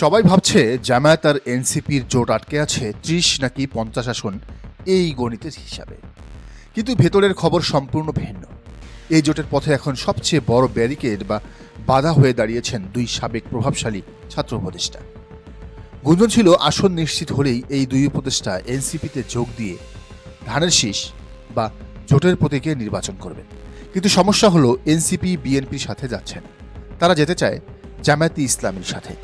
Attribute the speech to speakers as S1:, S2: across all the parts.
S1: সবাই ভাবছে জামায়াত আর এনসিপির জোট আটকে আছে ত্রিশ নাকি পঞ্চাশ আসন এই গণিতের হিসাবে। কিন্তু ভেতরের খবর সম্পূর্ণ ভিন্ন। এই জোটের পথে এখন সবচেয়ে বড় ব্যারিকেড বা বাধা হয়ে দাঁড়িয়েছেন দুই সাবেক প্রভাবশালী ছাত্র উপদেষ্টা। গুঞ্জন ছিল, আসন নিশ্চিত হলেই এই দুই উপদেষ্টা এনসিপিতে যোগ দিয়ে ধানের শীষ বা জোটের প্রতীকে নির্বাচন করবেন। কিন্তু সমস্যা হলো, এনসিপি, বিএনপির সাথে যাচ্ছেন। তারা যেতে চায় জামায়াতি ইসলামীর সাথে।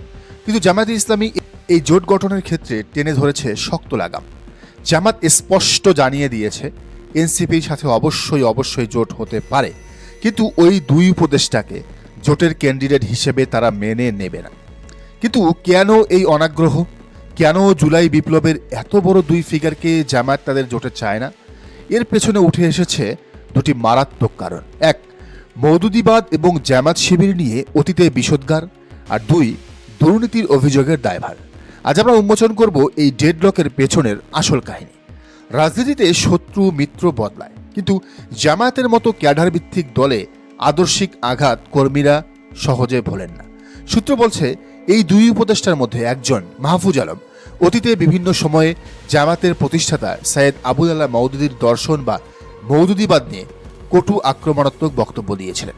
S1: কিন্তু জামায়াতি ইসলামী এই জোট গঠনের ক্ষেত্রে টেনে ধরেছে শক্ত লাগাম। জামাত স্পষ্ট জানিয়ে দিয়েছে, এনসিপির সাথে অবশ্যই অবশ্যই জোট হতে পারে। কিন্তু ওই দুই উপদেষ্টাকে জোটের ক্যান্ডিডেট হিসেবে তারা মেনে নেবে না। কিন্তু কেন এই অনাগ্রহ? কেন জুলাই বিপ্লবের এত বড় দুই ফিগারকে জামায়াত তাদের জোটে চায় না? এর পেছনে উঠে এসেছে দুটি মারাত্মক কারণ। এক মৌদুদিবাদ এবং জামাত শিবির নিয়ে অতীতে বিষোদ্গার। আর দুই দুর্নীতির অভিযোগের দায়ভার। আজ আমরা উন্মোচন করব এই ডেডলকের পেছনের আসল কাহিনী। রাজনীতিতে শত্রু মিত্র বদলায়, কিন্তু জামায়াতের মতো ক্যাডার ভিত্তিক দলে আদর্শিক আঘাত কর্মীরা সহজে ভোলেন না। সূত্র বলছে, এই দুই উপদেষ্টার মধ্যে একজন মাহফুজ আলম, অতীতে বিভিন্ন সময়ে জামাতের প্রতিষ্ঠাতা সৈয়দ আবুল আল্লাহ মৌদুদির দর্শন বা মৌদুদিবাদ নিয়ে কটু আক্রমণাত্মক বক্তব্য দিয়েছিলেন।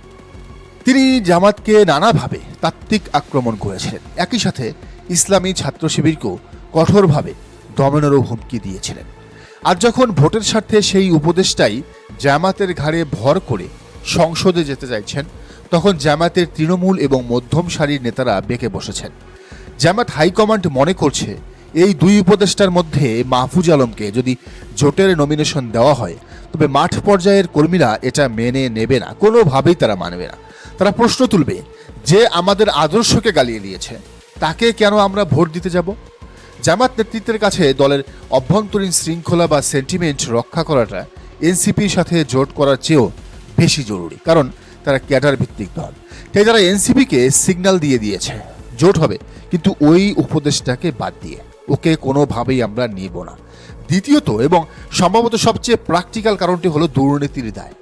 S1: তিনি জামাতকে নানাভাবে তাত্ত্বিক আক্রমণ করেছিলেন। একই সাথে ইসলামী ছাত্র শিবিরকেও কঠোরভাবে দমনেরও হুমকি দিয়েছিলেন। আর যখন ভোটের স্বার্থে সেই উপদেশটাই জামাতের ঘাড়ে ভর করে সংসদে যেতে চাইছেন, তখন জামাতের তৃণমূল এবং মধ্যম সারির নেতারা বেঁকে বসেছেন। জামাত হাইকমান্ড মনে করছে, এই দুই উপদেষ্টার মধ্যে মাহফুজ আলমকে যদি জোটের নমিনেশন দেওয়া হয়, তবে মাঠ পর্যায়ের কর্মীরা এটা মেনে নেবে না। কোনোভাবেই তারা মানবে না। তারা প্রশ্ন তুলবে যে আমাদের আদর্শকে গালিয়ে দিয়েছে। তাকে কেন আমরা ভোট দিতে যাব? জামাত নেতৃত্বের কাছে দলের অভ্যন্তরীণ শৃঙ্খলা বা সেন্টিমেন্ট রক্ষা করাটা এনসিপির সাথে জোট করার চেয়েও বেশি জরুরি, কারণ তারা ক্যাডার ভিত্তিক দল। তাই তারা এনসিপিকে সিগন্যাল দিয়ে দিয়েছে। জোট হবে, কিন্তু ওই উপদেশটাকে বাদ দিয়ে। ওকে কোনোভাবেই আমরা নিব না। দ্বিতীয়ত এবং সম্ভবত সবচেয়ে প্র্যাকটিক্যাল কারণটি হলো দুর্নীতির দায়।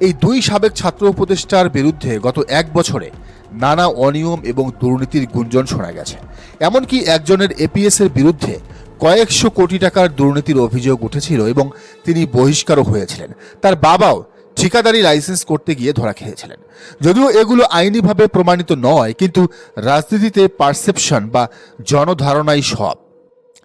S1: এই দুই সাবেক ছাত্র উপদেষ্টার বিরুদ্ধে গত এক বছরে নানা অনিয়ম এবং দুর্নীতির গুঞ্জন শোনা গেছে। এমনকি একজনের এপিএস এর বিরুদ্ধে কয়েকশো কোটি টাকার দুর্নীতির অভিযোগ উঠেছিল এবং তিনি বহিষ্কারও হয়েছিলেন। তার বাবাও ঠিকাদারি লাইসেন্স করতে গিয়ে ধরা খেয়েছিলেন। যদিও এগুলো আইনিভাবে প্রমাণিত নয়, কিন্তু রাজনীতিতে পারসেপশন বা জনধারণাই সব।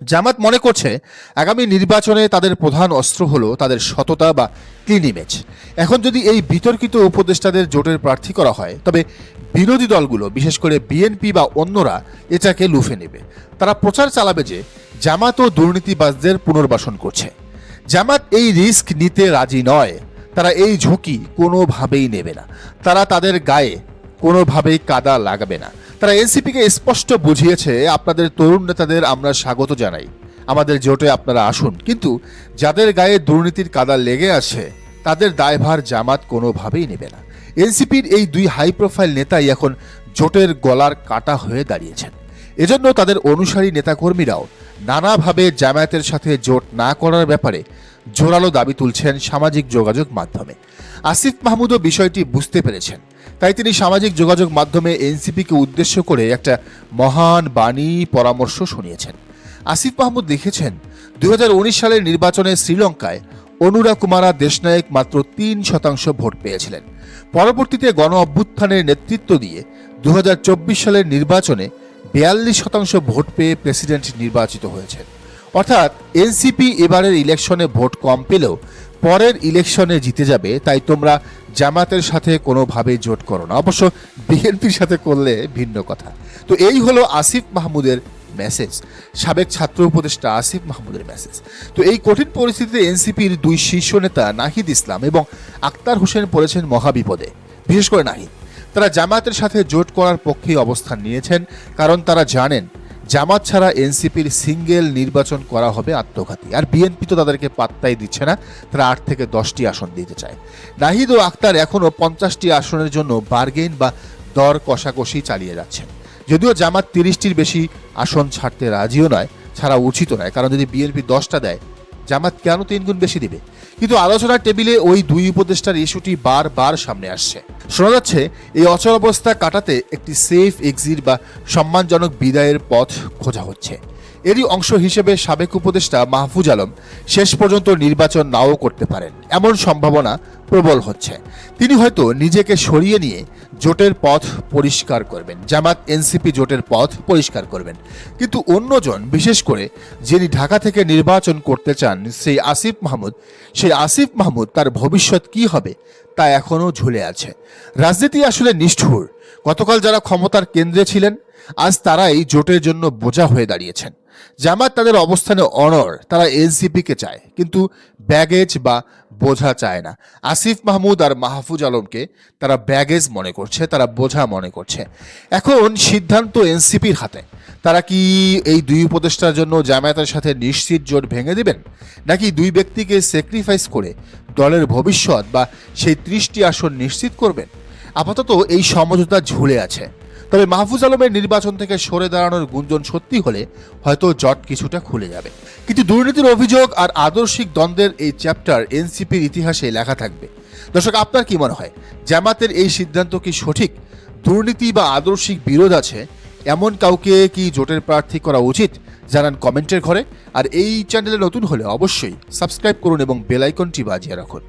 S1: জামাত মনে করছে আগামী নির্বাচনে তাদের প্রধান অস্ত্র হলো তাদের সততা বা ক্লিন ইমেজ এখন যদি এই বিতর্কিত উপদেষ্টাদের জোটের প্রার্থী করা হয়, তবে বিরোধী দলগুলো, বিশেষ করে বিএনপি বা অন্যরা, এটাকে লুফে নেবে। তারা প্রচার চালাবে যে জামাত ও দুর্নীতিবাজদের পুনর্বাসন করছে। জামাত এই রিস্ক নিতে রাজি নয়। তারা এই ঝুঁকি কোনোভাবেই নেবে না। তারা তাদের গায়ে কোনোভাবেই কাদা লাগাবে না। তারা এনসিপিকে স্পষ্ট বুঝিয়েছে, আপনাদের তরুণ নেতাদের আমরা স্বাগত জানাই। আমাদের জোটে আপনারা আসুন। কিন্তু যাদের গায়ে দুর্নীতির কাদা লেগে আছে, তাদের দায়ভার জামাত কোনোভাবেই নেবে না। এনসিপির এই দুই হাই প্রোফাইল নেতাই এখন জোটের গলার কাটা হয়ে দাঁড়িয়েছেন। এজন্য তাদের অনুসারী নেতাকর্মীরাও নানাভাবে জামায়াতের সাথে জোট না করার ব্যাপারে জোরালো দাবি তুলছেন সামাজিক যোগাযোগ মাধ্যমে। আসিফ মাহমুদও বিষয়টি বুঝতে পেরেছেন। তাই তিনি সামাজিক যোগাযোগ মাধ্যমে এনসিপিকে উদ্দেশ্য করে একটা মহান বাণী পরামর্শ শুনিয়েছেন। আসিফ মাহমুদ লিখেছেন, দুই সালের নির্বাচনে শ্রীলঙ্কায় অনুরা কুমারা দেশনায়ক মাত্র তিন শতাংশ ভোট পেয়েছিলেন। পরবর্তীতে গণ অভ্যুত্থানের নেতৃত্ব দিয়ে দু হাজার চব্বিশ সালের নির্বাচনে বিয়াল্লিশ শতাংশ ভোট পেয়ে প্রেসিডেন্ট নির্বাচিত হয়েছেন। অর্থাৎ এনসিপি এবারের ইলেকশনে ভোট কম পেলেও পরের ইলেকশনে জিতে যাবে, তাই তোমরা জামাতের সাথে কোনোভাবেই জোট করো না। অবশ্য বিএনপির সাথে করলে ভিন্ন কথা। তো এই হলো আসিফ মাহমুদের মেসেজ সাবেক ছাত্র উপদেষ্টা আসিফ মাহমুদের মেসেজ তো এই কঠিন পরিস্থিতিতে এনসিপির দুই শীর্ষ নেতা নাহিদ ইসলাম এবং আক্তার হোসেন পড়েছেন মহাবিপদে। বিশেষ করে নাহিদ। তারা জামাতের সাথে জোট করার পক্ষেই অবস্থান নিয়েছেন, কারণ তারা জানেন জামাত ছাড়া এনসিপির সিঙ্গেল নির্বাচন করা হবে আত্মঘাতী। আর বিএনপি তো তাদেরকে পাত্তাই দিচ্ছে না, তারা আট থেকে দশটি আসন দিতে চায়। নাহিদ ও আক্তার এখনও পঞ্চাশটি আসনের জন্য বার্গেন বা দর কষাকষি চালিয়ে যাচ্ছেন। যদিও জামাত তিরিশটির বেশি আসন ছাড়তে রাজিও নয়, ছাড়া উচিত নয়। কারণ যদি বিএনপি দশটা দেয়, জামাত কেন তিন গুণ বেশি দিবে? কিন্তু আলোচনার টেবিলে ওই দুই উপদেষ্টার ইস্যুটি বারবার সামনে আসছে। শোনা যাচ্ছে, এই অচল অবস্থা কাটাতে একটি সেফ এক্সিট বা সম্মানজনক বিদায়ের পথ খোঁজা হচ্ছে। এরই অংশ হিসেবে সাবেক উপদেষ্টা মাহফুজ আলম শেষ পর্যন্ত নির্বাচন নাও করতে পারেন। এমন সম্ভাবনা প্রবল হচ্ছে। তিনি হয়তো নিজেকে সরিয়ে নিয়ে জোটের পথ পরিষ্কার করবেন, জামাত, এনসিপি জোটের পথ পরিষ্কার করবেন। কিন্তু অন্যজন, বিশেষ করে যিনি ঢাকা থেকে নির্বাচন করতে চান, সেই আসিফ মাহমুদ, সেই আসিফ মাহমুদ তার ভবিষ্যৎ কি হবে তা এখনও ঝুলে আছে। রাজনীতি আসলে নিষ্ঠুর। গতকাল যারা ক্ষমতার কেন্দ্রে ছিলেন, আজ তারাই জোটের জন্য বোঝা হয়ে দাঁড়িয়েছেন। জামাত তাদের অবস্থানে অনর তারা এনসিপিকে চায়। কিন্তু ব্যাগেজ বা বোঝা চায় না। আসিফ মাহমুদ আর মাহফুজ আলমকে তারা ব্যাগেজ মনে করছে, তারা বোঝা মনে করছে। এখন সিদ্ধান্ত এনসিপির হাতে। তারা কি এই দুই উপদেষ্টার জন্য জামায়াতের সাথে নিশ্চিত জোট ভেঙে দেবেন? নাকি দুই ব্যক্তিকে স্যাক্রিফাইস করে দলের ভবিষ্যৎ বা সেই ত্রিশটি আসন নিশ্চিত করবেন? আপাতত এই সমঝোতা ঝুলে আছে। তবে মাহফুজ আলমের নির্বাচন থেকে সরে দাঁড়ানোর গুঞ্জন সত্যি হলে হয়তো জট কিছুটা খুলে যাবে। কিন্তু দুর্নীতির অভিযোগ আর আদর্শিক দ্বন্দ্বের এই চ্যাপ্টার এনসিপির ইতিহাসে লেখা থাকবে। দর্শক, আপনার কি মনে হয়, জামাতের এই সিদ্ধান্ত কি সঠিক? দুর্নীতি বা আদর্শিক বিরোধ আছে, এমন কাউকে কি জোটের প্রার্থী করা উচিত? জানান কমেন্টের ঘরে। আর এই চ্যানেলে নতুন হলে অবশ্যই সাবস্ক্রাইব করুন এবং বেলাইকনটি বাজিয়ে রাখুন।